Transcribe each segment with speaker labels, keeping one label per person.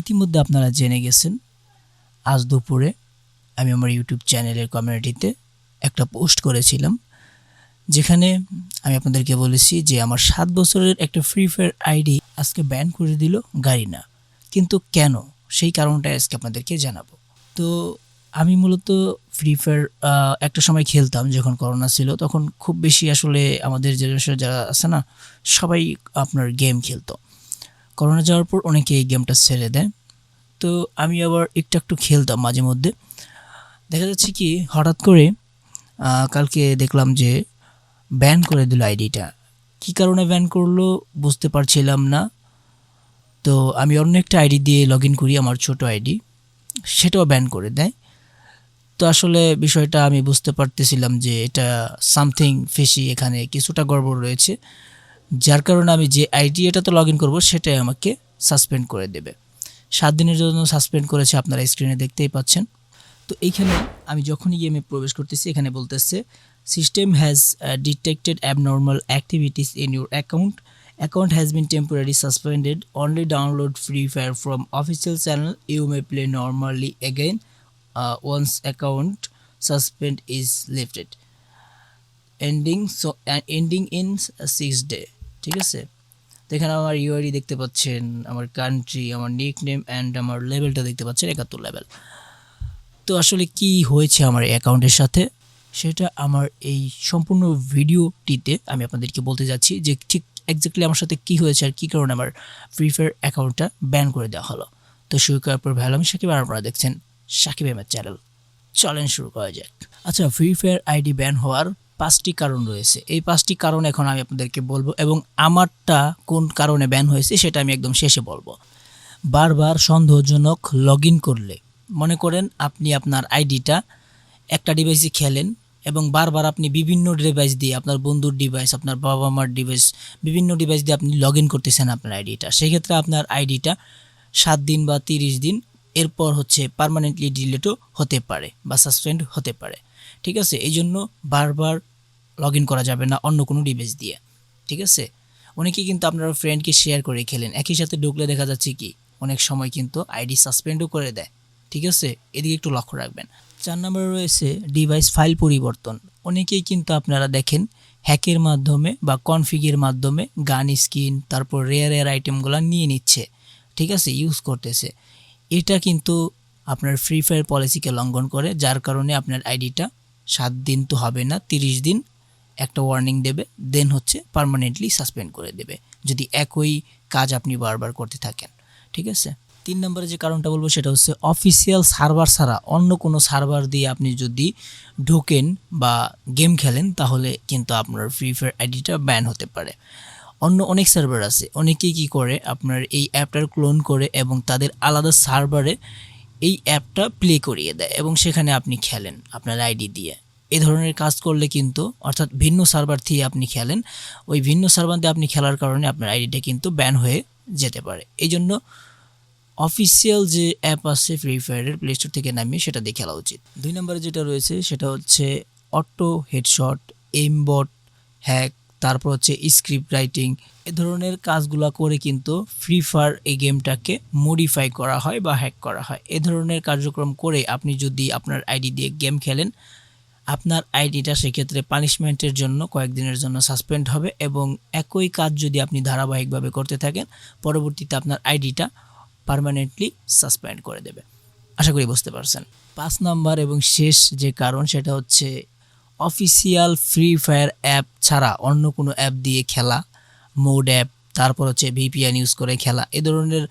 Speaker 1: ইতিমধ্যে আপনারা জেনে গেছেন, আজ দুপুরে আমি আমার ইউটিউব চ্যানেলের কমিউনিটিতে একটা পোস্ট করেছিলাম, যেখানে আমি আপনাদেরকে বলেছি যে আমার সাত বছরের একটা ফ্রি ফায়ার আইডি আজকে ব্যান করে দিল গাড়ি না কিন্তু কেন? সেই কারণটা আজকে আপনাদেরকে জানাব। তো আমি মূলত ফ্রি ফায়ার একটা সময় খেলতাম যখন করোনা ছিল, তখন খুব বেশি আসলে আমাদের জেনারেশন যারা আছে না, সবাই আপনার গেম খেলতো। করোনা যাওয়ার পর অনেকে এই গেমটা ছেড়ে দেয়। তো আমি আবার একটু একটু খেলতাম মাঝে মধ্যে। দেখা যাচ্ছে কি, হঠাৎ করে কালকে দেখলাম যে ব্যান করে দিল আইডিটা কী কারণে ব্যান করল বুঝতে পারছিলাম না। তো আমি অন্য একটা আইডি দিয়ে লগ ইন করি, আমার ছোট আইডি সেটাও ব্যান করে দেয়। তো আসলে বিষয়টা আমি বুঝতে পারতেছিলাম যে এটা সামথিং ফেসি এখানে কিছুটা গড়বড় রয়েছে। যার কারণে আমি যে আইডি এটাতে লগ ইন করব, সেটাই আমাকে সাসপেন্ড করে দেবে। সাত দিনের জন্য সাসপেন্ড করেছে আপনারা স্ক্রিনে দেখতেই পাচ্ছেন। তো এইখানে আমি যখনই গেমে প্রবেশ করতেছি, এখানে বলতেছে system has detected abnormal activities in your account account has been temporary suspended only download Free Fire from official channel you may play normally again once account suspend is lifted ending so ending in six day ঠিক আছে? তো এখানে আমার UID দেখতে পাচ্ছেন, আমার country আমার nick name and আমার লেভেলটা দেখতে পাচ্ছেন, একাত্তর লেভেল তো আসলে কি হয়েছে আমার অ্যাকাউন্টের সাথে? সেটা আমার এই সম্পূর্ণ ভিডিওটিতে আমি আপনাদেরকে বলতে যাচ্ছি যে ঠিক এক্স্যাক্টলি আমার সাথে কি হয়েছে আর কী কারণে আমার ফ্রি ফায়ার অ্যাকাউন্টটা ব্যান করে দেওয়া হলো। তো শুরু করার পর ভালো আমি সাকিব আর আপনারা দেখছেন সাকিব আহমেদ চ্যানেল চলেন শুরু করা যাক। আচ্ছা ফ্রি ফায়ার আইডি ব্যান হওয়ার পাঁচটি কারণ রয়েছে। এই পাঁচটি কারণ এখন আমি আপনাদেরকে বলব এবং আমারটা কোন কারণে ব্যান হয়েছে সেটা আমি একদম শেষে বলব। বারবার সন্দেহজনক লগ করলে, মনে করেন আপনি আপনার আইডিটা একটা ডিভাইসে খেলেন এবং বারবার আপনি বিভিন্ন ডিভাইস দিয়ে আপনার বন্ধুর ডিভাইস আপনার বাবা মার ডিভাইস বিভিন্ন ডিভাইস দিয়ে আপনি লগ করতেছেন আপনার আইডিটা। সেক্ষেত্রে আপনার আইডিটা সাত দিন বা তিরিশ দিন এরপর হচ্ছে পার্মানেন্টলি ডিলেটও হতে পারে বা সাসপেন্ড হতে পারে। ঠিক আছে? এই জন্য বারবার লগ ইন করা যাবে না অন্য কোনো ডিভাইস দিয়ে, ঠিক আছে? অনেকেই কিন্তু আপনারা ফ্রেন্ডকে শেয়ার করে খেলেন। একই সাথে ঢুকলে দেখা যাচ্ছে কি, অনেক সময় কিন্তু আইডি সাসপেন্ডও করে দেয়, ঠিক আছে? এদিকে একটু লক্ষ্য রাখবেন। চার নম্বরে রয়েছে ডিভাইস ফাইল পরিবর্তন। অনেকেই কিন্তু আপনারা দেখেন হ্যাকের মাধ্যমে বা কনফিগের মাধ্যমে গান স্কিন তারপর রেয়ার রেয়ার আইটেমগুলো নিয়ে নিচ্ছে, ঠিক আছে? ইউজ করতেছে। এটা কিন্তু আপনার ফ্রি ফায়ার পলিসিকে লঙ্ঘন করে, যার কারণে আপনার আইডিটা সাত দিন তো হবে না, তিরিশ দিন একটা ওয়ার্নিং দেবে দেন হচ্ছে পার্মানেন্টলি সাসপেন্ড করে দেবে, যদি একই কাজ আপনি বারবার করতে থাকেন, ঠিক আছে? তিন নম্বরে যে কারণটা বলব সেটা হচ্ছে অফিসিয়াল সার্ভার ছাড়া অন্য কোনো সার্ভার দিয়ে আপনি যদি ঢোকেন বা গেম খেলেন, তাহলে কিন্তু আপনার ফ্রি ফায়ার আইডিটা ব্যান হতে পারে। অন্য অনেক সার্ভার আছে অনেকেই কি করে, আপনার এই অ্যাপটার ক্লোন করে এবং তাদের আলাদা সার্ভারে এই অ্যাপটা প্লে করিয়ে দেয় এবং সেখানে আপনি খেলেন আপনার আইডি দিয়ে। এই ধরনের কাজ করলে কিন্তু, অর্থাৎ ভিন্ন সার্ভার থেকে আপনি খেলেন, ওই ভিন্ন সার্ভার আপনি খেলার কারণে আপনার আইডিটা কিন্তু ব্যান হয়ে যেতে পারে। এই জন্য অফিসিয়াল যে অ্যাপ আছে ফ্রি ফায়ারের প্লে স্টোর থেকে নামিয়ে সেটা দিয়ে খেলা উচিত। দুই নম্বরে যেটা রয়েছে, সেটা হচ্ছে অটো হেডশট এমবট হ্যাক তারপর হচ্ছে স্ক্রিপ্ট রাইটিং এ ধরনের কাজগুলো করে কিন্তু ফ্রি ফায়ার এই গেমটাকে মডিফাই করা হয় বা হ্যাক করা হয়। এ ধরনের কার্যক্রম করে আপনি যদি আপনার আইডি দিয়ে গেম খেলেন আপনার আইডিটা সেক্ষেত্রে পানিশমেন্টের জন্য কয়েকদিনের জন্য সাসপেন্ড হবে এবং একই কাজ যদি আপনি ধারাবাহিকভাবে করতে থাকেন, পরবর্তীতে আপনার আইডিটা পার্মানেন্টলি সাসপেন্ড করে দেবে। আশা করি বুঝতে পারছেন। পাঁচ নাম্বার এবং শেষ যে কারণ সেটা হচ্ছে অফিসিয়াল ফ্রি ফায়ার অ্যাপ ছাড়া অন্য কোনো অ্যাপ দিয়ে খেলা মোড অ্যাপ তারপর হচ্ছে ভিপিএন ইউজ করে খেলা। এ ধরনের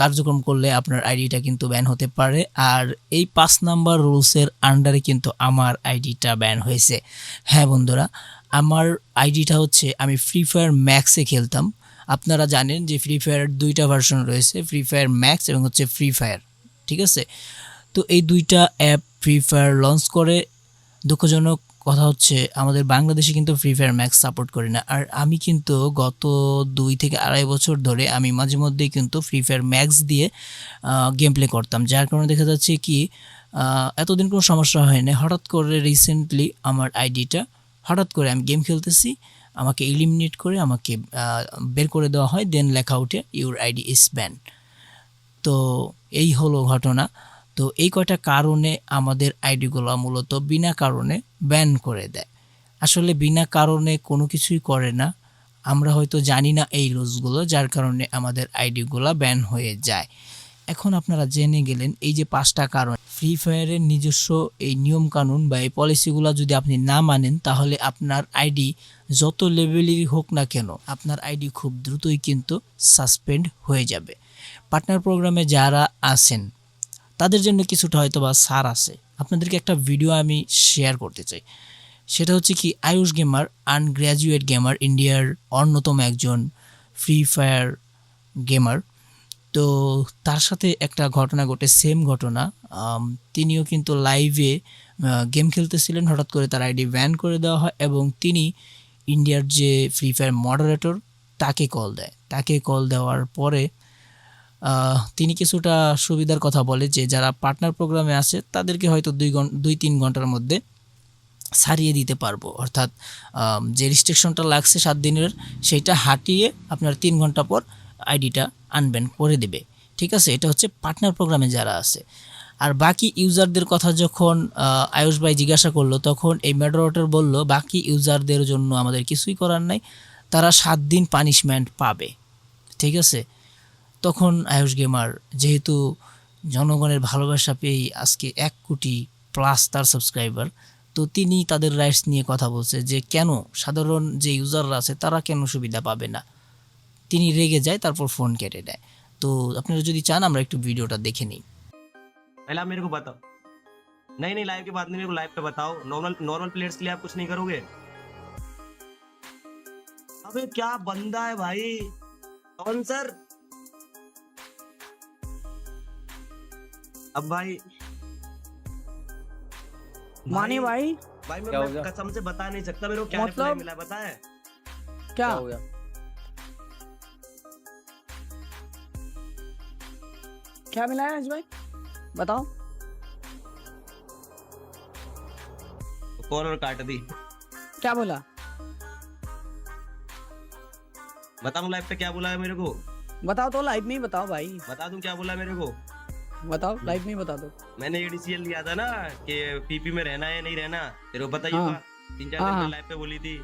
Speaker 1: কার্যক্রম করলে আপনার আইডিটা কিন্তু ব্যান হতে পারে। আর এই পাঁচ নাম্বার রুলসের আন্ডারে কিন্তু আমার আইডিটা ব্যান হয়েছে। হ্যাঁ বন্ধুরা, আমার আইডিটা হচ্ছে, আমি ফ্রি ফায়ার ম্যাক্সে খেলতাম। আপনারা জানেন যে ফ্রি ফায়ার দুইটা ভার্সন রয়েছে ফ্রি ফায়ার ম্যাক্স এবং হচ্ছে ফ্রি ফায়ার ঠিক আছে? তো এই দুইটা অ্যাপ ফ্রি ফায়ার লঞ্চ করে, দুঃখজনক কথা হচ্ছে, আমাদের বাংলাদেশে কিন্তু ফ্রি ফায়ার ম্যাক্স সাপোর্ট করে না। আর আমি কিন্তু গত দুই থেকে আড়াই বছর ধরে আমি মাঝে মধ্যেই কিন্তু ফ্রি ফায়ার ম্যাক্স দিয়ে গেম প্লে করতাম। যার কারণে দেখা যাচ্ছে কি এতদিন কোনো সমস্যা হয়নি। হঠাৎ করে রিসেন্টলি আমার আইডিটা হঠাৎ করে আমি গেম খেলতেছি, আমাকে এলিমিনেট করে আমাকে বের করে দেওয়া হয় দেন লেখা উঠে ইউর আইডি ইজ ব্যান তো এই হলো ঘটনা। তো এই কয়টা কারণে আমাদের আইডিগুলো মূলত বিনা কারণে ব্যান করে দেয়। আসলে বিনা কারণে কোনো কিছুই করে না। আমরা হয়তো জানি না এই রুলসগুলো যার কারণে আমাদের আইডিগুলো ব্যান হয়ে যায়। এখন আপনারা জেনে গেলেন, এই যে পাঁচটা কারণ ফ্রি ফায়ারের নিজস্ব এই নিয়ম কানুন বা এই পলিসিগুলো যদি আপনি না মানেন, তাহলে আপনার আইডি যত লেভেলেরই হোক না কেন, আপনার আইডি খুব দ্রুতই কিন্তু সাসপেন্ড হয়ে যাবে। পার্টনার প্রোগ্রামে যারা আছেন তাদের জন্য কিছুটা হয়তো বা সার আছে। আপনাদেরকে একটা ভিডিও আমি শেয়ার করতে চাই। সেটা হচ্ছে কি, আয়ুষ গেমার আনগ্র্যাজুয়েট গেমার ইন্ডিয়ার অন্যতম একজন ফ্রি ফায়ার গেমার তো তার সাথে একটা ঘটনা ঘটে সেম ঘটনা। তিনিও কিন্তু লাইভে গেম খেলতেছিলেন। হঠাৎ করে তার আইডি ব্যান করে দেওয়া হয় এবং তিনি ইন্ডিয়ার যে ফ্রি ফায়ার মডারেটর তাকে কল দেয়। তাকে কল দেওয়ার পরে তিনি কিছুটা সুবিধার কথা বলে যে যারা পার্টনার প্রোগ্রামে আছে, তাদেরকে হয়তো দুই ঘণ্টা দুই তিন ঘণ্টার মধ্যে সারিয়ে দিতে পারব। অর্থাৎ যে রিস্ট্রিকশনটা লাগছে সাত দিনের সেইটা হাঁটিয়ে আপনার তিন ঘণ্টা পর আইডিটা আনবেন, করে দেবে। ঠিক আছে? এটা হচ্ছে পার্টনার প্রোগ্রামে যারা আছে। আর বাকি ইউজারদের কথা যখন আয়ুষ ভাই জিজ্ঞাসা করল, তখন এই ম্যাডারেটর বলল, বাকি ইউজারদের জন্য আমাদের কিছুই করার নাই। তারা সাত দিন পানিশমেন্ট পাবে। ঠিক আছে? তখন আয়ুষ গেমার যেহেতু জনগণের ভালোবাসা পেয়েই আজকে এক কোটি প্লাস তার সাবস্ক্রাইবার তো তিনি তাদের রাইটস নিয়ে কথা বলছে যে কেন সাধারণ যে ইউজাররা আছে তারা কেন সুবিধা পাবে না তিনি রেগে যায় তারপর ফোন কেটে দেয় তো আপনারা যদি চান আমরা একটু ভিডিওটা দেখে নিই
Speaker 2: पहले आप मेरे को बताओ नहीं नहीं लाइव की बात नहीं मेरे को लाइव पे बताओ नॉर्मल नॉर्मल प्लेयर्स के लिए आप कुछ नहीं करोगे अबे क्या बंदा है भाई कौन सर अब भाई
Speaker 3: मानी भाई?
Speaker 2: भाई मैं, मैं कसम से बता नहीं सकता मेरे को क्या
Speaker 3: मतलब?
Speaker 2: मिला है, पता है?
Speaker 3: क्या?
Speaker 4: हो गया?
Speaker 3: क्या मिला है आज भाई? बताओ।
Speaker 2: कॉल और काट दी।
Speaker 3: क्या बोला?
Speaker 2: बताऊँ लाइव पे क्या बोला है मेरे को?
Speaker 3: बताओ तो लाइव में ही बताओ भाई।
Speaker 2: बता दूँ क्या बोला है मेरे को?
Speaker 3: बताओ लाइव में ही बता दो
Speaker 2: मैंने एडीसीएल लिया था ना कि पीपी में रहना है नहीं रहना तेरे को पता ही
Speaker 3: हाँ।
Speaker 2: होगा तीन चार
Speaker 3: हाँ,
Speaker 2: दिन
Speaker 3: हाँ।
Speaker 2: लाइव पे बोली थी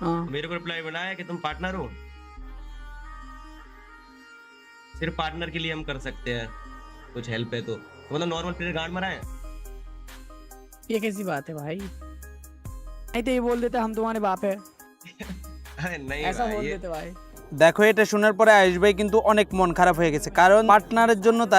Speaker 3: हाँ
Speaker 2: मेरे को रिप्लाई बनाया कि तुम पार्टनर हो सिर्फ पार्टनर के लिए हम कर सकते हैं कुछ हेल्प है तो, तो मतलब नॉर्मल प्लेयर गांड मरा है
Speaker 3: ये कैसी बात है भाई नहीं तो ये बोल देते हम तुम्हारे बाप है
Speaker 2: अरे नहीं
Speaker 3: ऐसा
Speaker 2: भाई,
Speaker 3: बोल
Speaker 2: ये-
Speaker 3: देते भाई
Speaker 4: দেখো এটা শোনার পরে আয়ুষ ভাই কিন্তু অনেক মন খারাপ হয়ে গেছে কারণ পার্টনারের জন্য তার